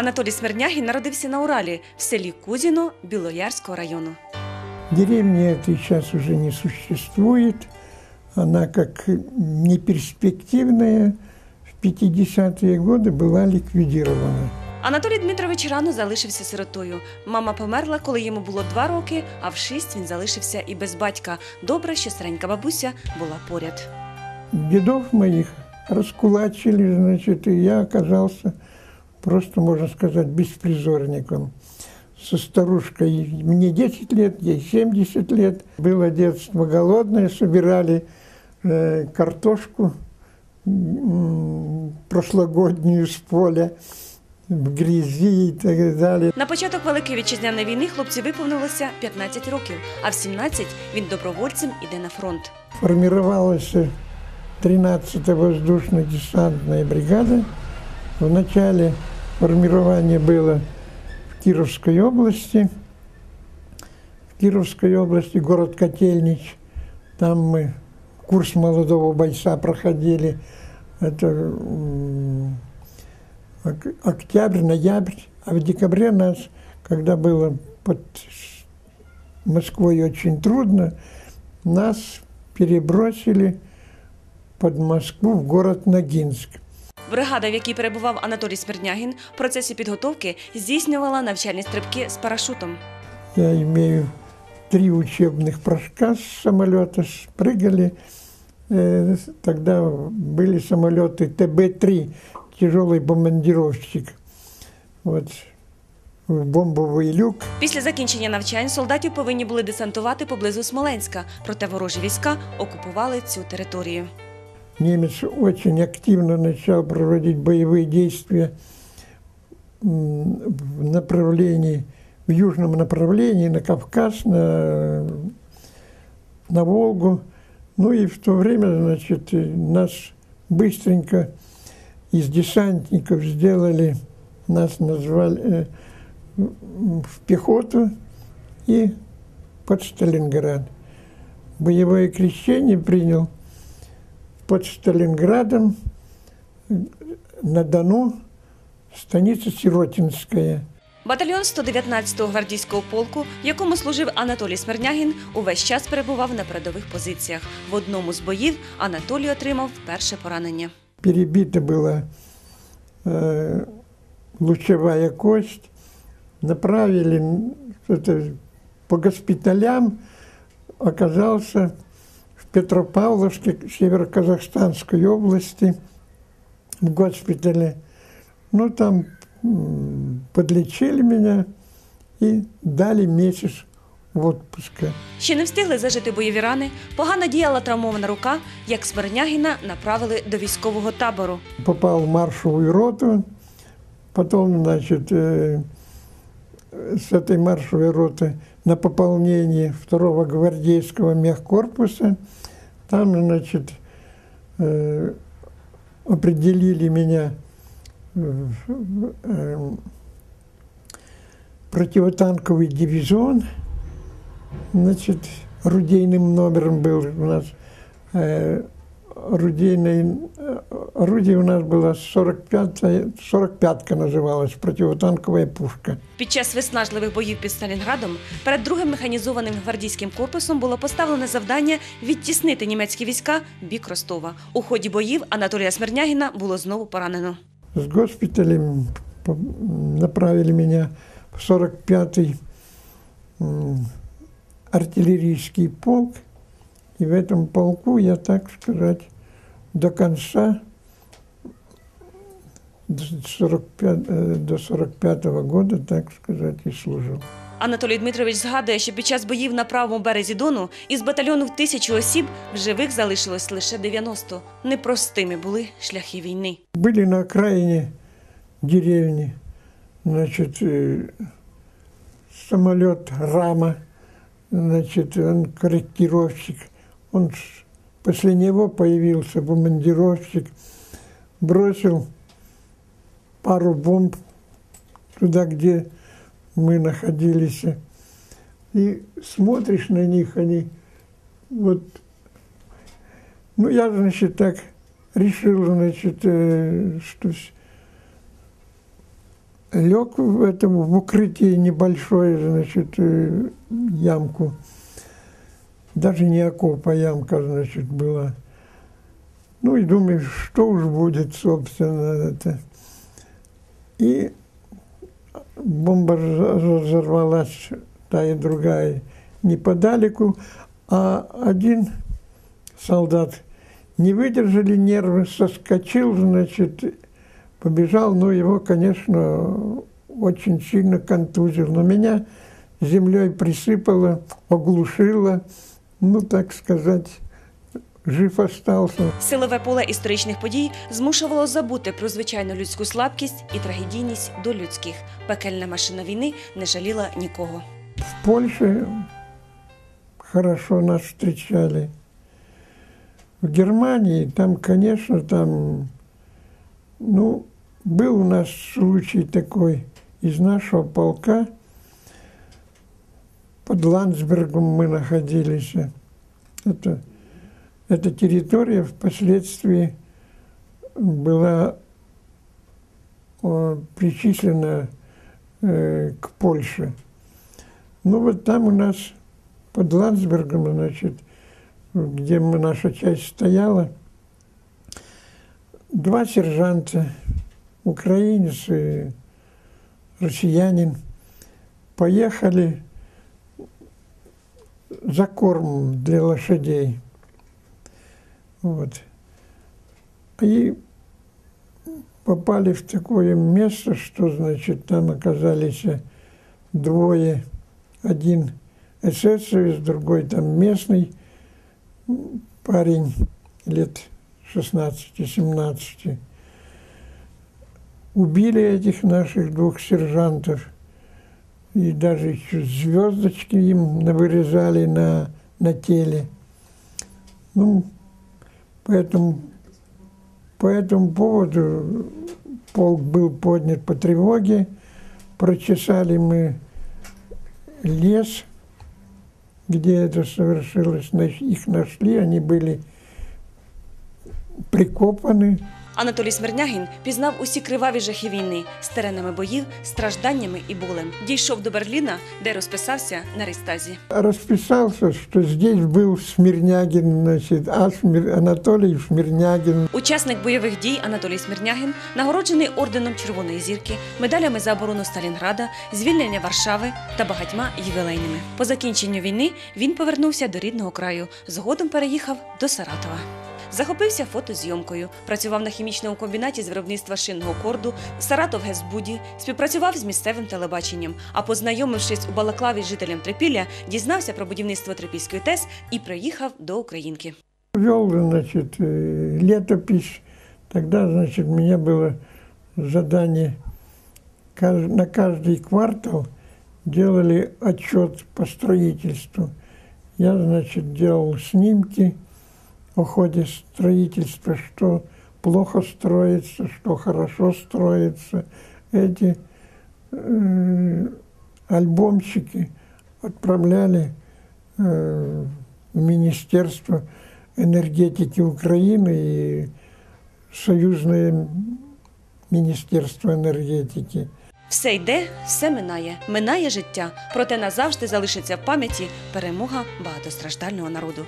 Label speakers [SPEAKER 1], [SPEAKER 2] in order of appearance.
[SPEAKER 1] Анатолій Смирнягін народився на Уралі в селі Кузіно Білоярського району.
[SPEAKER 2] Деревни этой сейчас уже не существует. Она как неперспективная в 50-е годы была ликвидирована.
[SPEAKER 1] Анатолій Дмитрович рано залишився сиротою. Мама померла, коли йому було два роки, а в шість він залишився і без батька. Добре, що старенька бабуся була поряд.
[SPEAKER 2] Дедов моих раскулачили, значит, и я оказался просто, можно сказать, беспризорником. Со старушкой мне 10 лет, ей 70 лет. Было детство голодное, собирали э, картошку м, прошлогоднюю с поля в грязи и так далее.
[SPEAKER 1] На початок Великої вітчизняної війни хлопці виповнилося 15 років, а в 17 він добровольцем іде на фронт.
[SPEAKER 2] Формировалась 13-я воздушно-десантная бригада. В начале формирование было в Кировской области. В Кировской области город Котельнич. Там мы курс молодого бойца проходили. Это октябрь, ноябрь. А в декабре нас, когда было под Москвой очень трудно, нас перебросили под Москву в город Ногинск.
[SPEAKER 1] Бригада, в якій перебував Анатолій Смирнягін, в процесі підготовки здійснювала навчальні стрибки з парашутом.
[SPEAKER 2] Я имею три учебных прыжка с самолета, прыгали. Э, Тогда были самолеты ТБ-3, тяжелый бомбардировщик. Вот в бомбовый люк.
[SPEAKER 1] Після закінчення навчань солдатів повинні були десантувати поблизу Смоленська, проте ворожі війська окупували цю територію.
[SPEAKER 2] Немец очень активно начал проводить боевые действия в направлении, в южном направлении, на Кавказ, на, на Волгу. Ну и в то время, значит, нас быстренько из десантников сделали, нас назвали э, в пехоту и под Сталинград. Боевое крещение принял под Сталинградом на Дону, станица Сиротинская.
[SPEAKER 1] Батальйон 119-го гвардійського полку, в якому служив Анатолій Смирнягін, увесь час перебував на передових позиціях. В одному з боїв Анатолій отримав перше поранення.
[SPEAKER 2] Перебита была э, лучевая кость. Направили н- это, по госпиталям, оказался в Петропавловске, Северо-Казахстанской области, в госпитале. Ну, там подлечили меня и дали месяц отпуска.
[SPEAKER 1] Ще не встигли зажити бойові рани, погано діяла травмована рука, як Смирнягіна направили до військового табору.
[SPEAKER 2] попал в маршевую роту, потом, значит, э, с этой маршевой роты на пополнение второго гвардейского мехкорпуса. Там, значит, э, определили меня в в, э, противотанковый дивизион, значит, орудийным номером был у нас э, орудийный, э, орудие у нас было 45 45-ка называлась, противотанковая пушка.
[SPEAKER 1] Під час виснажливих боїв під Сталінградом перед другим механізованим гвардійським корпусом було поставлене завдання відтіснити німецькі війська в бік Ростова. У ході боїв Анатолія Смирнягіна було знову поранено.
[SPEAKER 2] С госпиталем по- направили меня в 45-й м, артиллерийский полк. И в этом полку я, так сказать, до конца, до 45, э, до 45 года, так сказать, и служил.
[SPEAKER 1] Анатолій Дмитрович згадує, що під час боїв на правому березі Дону із батальйону в тисячу осіб в живих залишилось лише 90. Непростими були шляхи війни.
[SPEAKER 2] Были на окраине деревни, значит, э, самолет Рама, значит, он корректировщик. Он после него появился бомбардировщик, бросил пару бомб туда, где мы находились. И смотришь на них, они вот... Ну, я, значит, так решил, значит, э, что лег в этом в укрытии небольшое, значит, э, ямку. Даже не окоп, а ямка, значит, была. Ну и думаю, что уж будет, собственно, это. И бомба разо- взорвалась, та и другая, неподалеку, а один солдат не выдержали нервы, соскочил, значит, побежал, ну, его, конечно, очень сильно контузил, но меня землей присыпало, оглушило, ну, так сказать, жив остался.
[SPEAKER 1] Силове поле історичних подій змушувало забути про звичайну людську слабкість і трагедійність до людських. Пекельна машина війни не жаліла нікого.
[SPEAKER 2] В Польше хорошо нас встречали. В Германии, там, конечно, там, ну, был у нас случай такой из нашего полка. Под Ландсбергом мы находились. Это, эта территория впоследствии была э, причислена э, к Польше. Ну вот там у нас под Ландсбергом, значит, где мы, наша часть стояла, два сержанта, украинец и россиянин, поехали за корм для лошадей. Вот. И попали в такое место, что, значит, там оказались двое один эсэсовец, другой там местный парень лет 16-17. Убили этих наших двух сержантов. И даже еще звездочки им вырезали на, на теле. Ну, поэтому, по этому поводу полк был поднят по тревоге. Прочесали мы лес, где это совершилось, их нашли, они были прикопаны.
[SPEAKER 1] Анатолій Смирнягін пізнав усі криваві жахи війни з теренами боїв, стражданнями і болем. Дійшов до Берліна, де розписався на рейстазі.
[SPEAKER 2] Расписался, что здесь был Смирнягин, значит, а Смир- Анатолий Смирнягин.
[SPEAKER 1] Учасник бойових дій Анатолій Смирнягін нагороджений орденом Червоної зірки, медалями за оборону Сталінграда, звільнення Варшави та багатьма ювілейними. По закінченню війни він повернувся до рідного краю. Згодом переїхав до Саратова. Захопився фотозйомкою, працював на хімічному комбінаті з виробництва шинного корду, Саратов Гезбуді, співпрацював з місцевим телебаченням. А познайомившись у Балаклаві з жителем Трипілля, дізнався про будівництво Трипільської ТЕС і приїхав до Українки.
[SPEAKER 2] Вел, значит, э, летопись. Тогда, значит, у меня было задание каж- на каждый квартал делали отчет по строительству. Я, значит, делал снимки о ходе строительства, что плохо строится, что хорошо строится. Эти э, альбомчики отправляли э, в Министерство энергетики Украины и Союзное Министерство энергетики.
[SPEAKER 1] Все йде, все минає, минає життя, проте назавжди залишиться в пам'яті перемога багатостраждального народу.